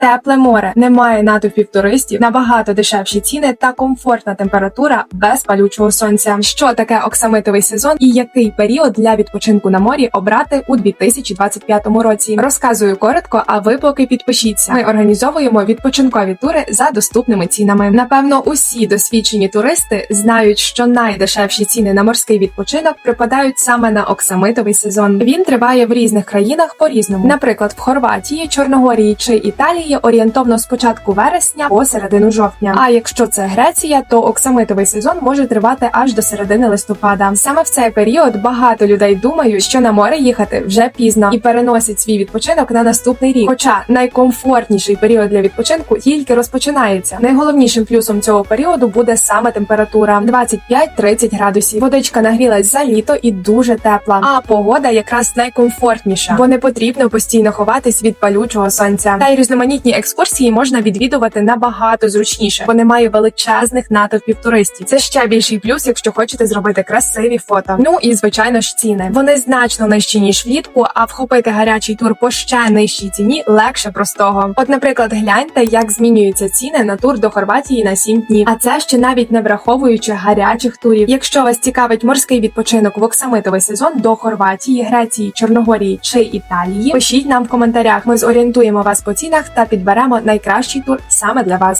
тепле море, немає натовпів туристів, набагато дешевші ціни та комфортна температура без палючого сонця. Що таке оксамитовий сезон і який період для відпочинку на морі обрати у 2025 році? Розказую коротко, а ви поки підпишіться. Ми організовуємо відпочинкові тури за доступними цінами. Напевно, усі досвідчені туристи знають, що найдешевші ціни на морський відпочинок припадають саме на оксамитовий сезон. Він триває в різних країнах по-різному. Наприклад, в Хорватії, Чорногорії чи Італії орієнтовно з початку вересня по середину жовтня. А якщо це Греція, то оксамитовий сезон може тривати аж до середини листопада. Саме в цей період багато людей думають, що на море їхати вже пізно і переносять свій відпочинок на наступний рік. Хоча найкомфортніший період для відпочинку тільки розпочинається. Найголовнішим плюсом цього періоду буде саме температура 25-30 градусів. Водичка нагрілась за літо і дуже тепла. А погода якраз найкомфортніша, бо не потрібно постійно ховатись від палючого сонця. Та й різноманітні екскурсії можна відвідувати набагато зручніше, бо немає величезних натовпів туристів. Це ще більший плюс, якщо хочете зробити красиві фото. Ну і звичайно ж ціни. Вони значно нижчі ніж влітку, а вхопити гарячий тур по ще нижчій ціні легше простого. От, наприклад, гляньте, як змінюються ціни на тур до Хорватії на 7 днів. А це ще навіть не враховуючи гарячих турів. Якщо вас цікавить морський відпочинок в оксамитовий сезон до Хорватії, Греції, Чорногорії чи Італії, пишіть нам в коментарях. Ми зорієнтуємо вас по цінах та підберемо найкращий тур саме для вас.